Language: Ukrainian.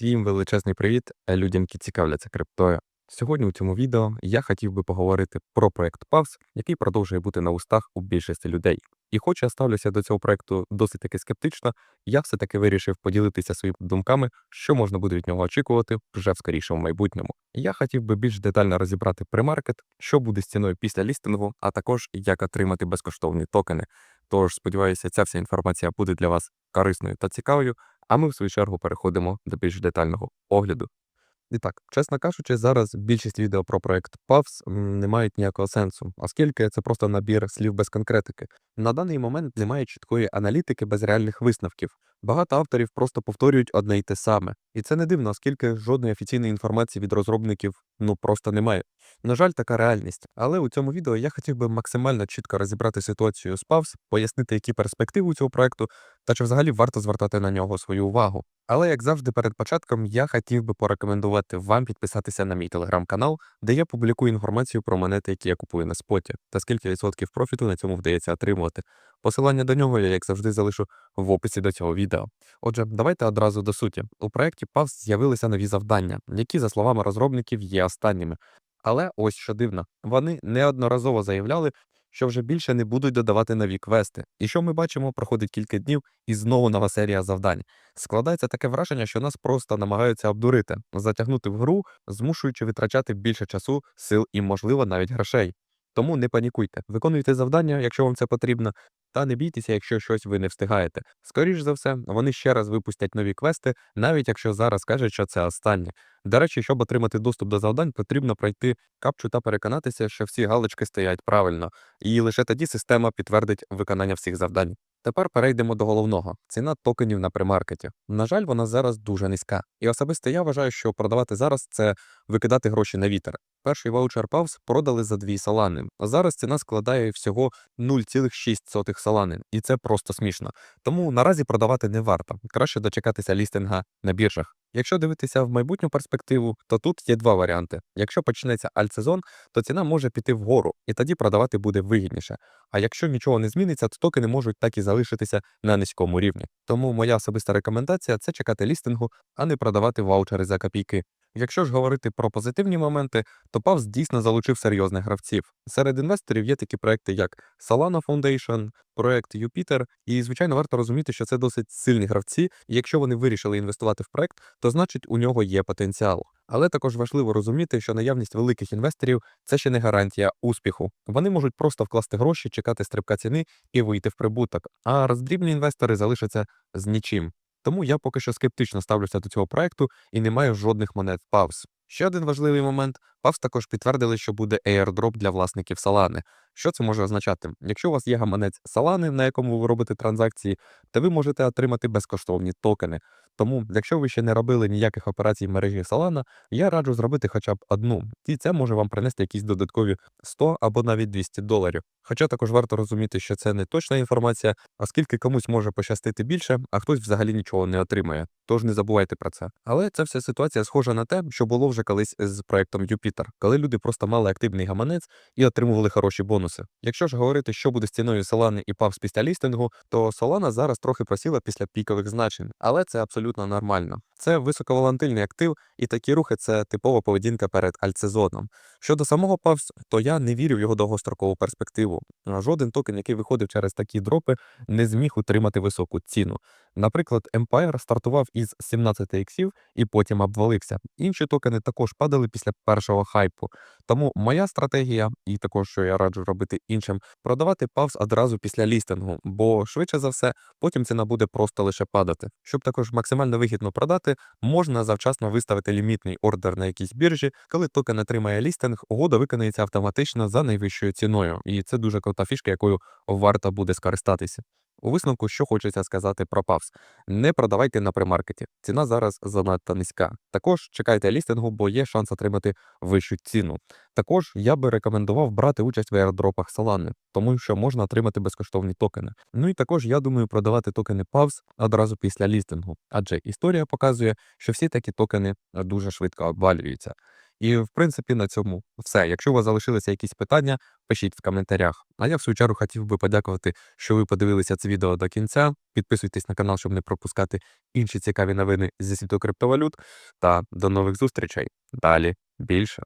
Всім величезний привіт е, людям, які цікавляться криптою. Сьогодні у цьому відео я хотів би поговорити про проект PAVS, який продовжує бути на устах у більшості людей. І хоч я ставлюся до цього проекту досить таки скептично, я все-таки вирішив поділитися своїми думками, що можна буде від нього очікувати вже в скорішому майбутньому. Я хотів би більш детально розібрати премаркет, що буде з ціною після лістингу, а також як отримати безкоштовні токени. Тож сподіваюся, ця вся інформація буде для вас корисною та цікавою. А ми, в свою чергу, переходимо до більш детального огляду. І так, чесно кажучи, зараз більшість відео про проект PAVS не мають ніякого сенсу, оскільки це просто набір слів без конкретики. На даний момент немає чіткої аналітики без реальних висновків. Багато авторів просто повторюють одне й те саме. І це не дивно, оскільки жодної офіційної інформації від розробників ну просто немає. На жаль, така реальність. Але у цьому відео я хотів би максимально чітко розібрати ситуацію з ПАВС, пояснити, які перспективи у цього проекту та чи взагалі варто звертати на нього свою увагу. Але як завжди, перед початком я хотів би порекомендувати вам підписатися на мій телеграм-канал, де я публікую інформацію про монети, які я купую на споті, та скільки відсотків профіту на цьому вдається отримувати. Посилання до нього я, як завжди, залишу в описі до цього відео. Отже, давайте одразу до суті. У проєкті PAVS з'явилися нові завдання, які, за словами розробників, є останніми. Але ось що дивно, вони неодноразово заявляли, що вже більше не будуть додавати нові квести. І що ми бачимо, проходить кілька днів і знову нова серія завдань. Складається таке враження, що нас просто намагаються обдурити, затягнути в гру, змушуючи витрачати більше часу, сил і, можливо, навіть грошей. Тому не панікуйте, виконуйте завдання, якщо вам це потрібно, та не бійтеся, якщо щось ви не встигаєте. Скоріш за все, вони ще раз випустять нові квести, навіть якщо зараз кажуть, що це останнє. До речі, щоб отримати доступ до завдань, потрібно пройти капчу та переконатися, що всі галочки стоять правильно, і лише тоді система підтвердить виконання всіх завдань. Тепер перейдемо до головного: ціна токенів на примаркеті. На жаль, вона зараз дуже низька. І особисто я вважаю, що продавати зараз це викидати гроші на вітер. Перший ваучер Павс продали за 2 салани. А зараз ціна складає всього 0,6 салани, і це просто смішно. Тому наразі продавати не варто. Краще дочекатися лістинга на біржах. Якщо дивитися в майбутню перспективу, то тут є два варіанти. Якщо почнеться альтсезон, то ціна може піти вгору, і тоді продавати буде вигідніше. А якщо нічого не зміниться, то токени можуть так і залишитися на низькому рівні. Тому моя особиста рекомендація це чекати лістингу, а не продавати ваучери за копійки. Якщо ж говорити про позитивні моменти, то Павс дійсно залучив серйозних гравців. Серед інвесторів є такі проекти, як Solana Foundation, проект Jupiter, і звичайно варто розуміти, що це досить сильні гравці. І якщо вони вирішили інвестувати в проект, то значить у нього є потенціал. Але також важливо розуміти, що наявність великих інвесторів це ще не гарантія успіху. Вони можуть просто вкласти гроші, чекати стрибка ціни і вийти в прибуток. А роздрібні інвестори залишаться з нічим. Тому я поки що скептично ставлюся до цього проекту і не маю жодних монет Павс. Ще один важливий момент: Павс також підтвердили, що буде airdrop для власників Solana. Що це може означати? Якщо у вас є гаманець Solana, на якому ви робите транзакції, то ви можете отримати безкоштовні токени. Тому, якщо ви ще не робили ніяких операцій в мережі Solana, я раджу зробити хоча б одну, і це може вам принести якісь додаткові 100 або навіть 200 доларів. Хоча також варто розуміти, що це не точна інформація, оскільки комусь може пощастити більше, а хтось взагалі нічого не отримає. Тож не забувайте про це. Але ця вся ситуація схожа на те, що було вже колись з проектом Jupiter, коли люди просто мали активний гаманець і отримували хороші бонуси. Якщо ж говорити, що буде з ціною Solana і PAVS після лістингу, то Solana зараз трохи просіла після пікових значень, але це абсолютно нормально. Це високоволантильний актив, і такі рухи це типова поведінка перед альтсезоном. Щодо самого PAVS, то я не вірю в його довгострокову перспективу. Жоден токен, який виходив через такі дропи, не зміг утримати високу ціну. Наприклад, Empire стартував із 17 іксів і потім обвалився. Інші токени також падали після першого хайпу. Тому моя стратегія, і також що я раджу робити іншим, продавати павс одразу після лістингу, бо швидше за все потім ціна буде просто лише падати. Щоб також максимально вигідно продати, можна завчасно виставити лімітний ордер на якійсь біржі. Коли токен отримає лістинг, угода виконається автоматично за найвищою ціною, і це дуже крута фішка, якою варто буде скористатися. У висновку, що хочеться сказати про павс. Не продавайте на примаркеті. Ціна зараз занадто низька. Також чекайте лістингу, бо є шанс отримати вищу ціну. Також я би рекомендував брати участь в аердропах Solana, тому що можна отримати безкоштовні токени. Ну і також я думаю продавати токени павс одразу після лістингу, адже історія показує, що всі такі токени дуже швидко обвалюються. І, в принципі, на цьому все. Якщо у вас залишилися якісь питання, пишіть в коментарях. А я в свою чергу хотів би подякувати, що ви подивилися це відео до кінця. Підписуйтесь на канал, щоб не пропускати інші цікаві новини зі світу криптовалют. Та до нових зустрічей. Далі більше.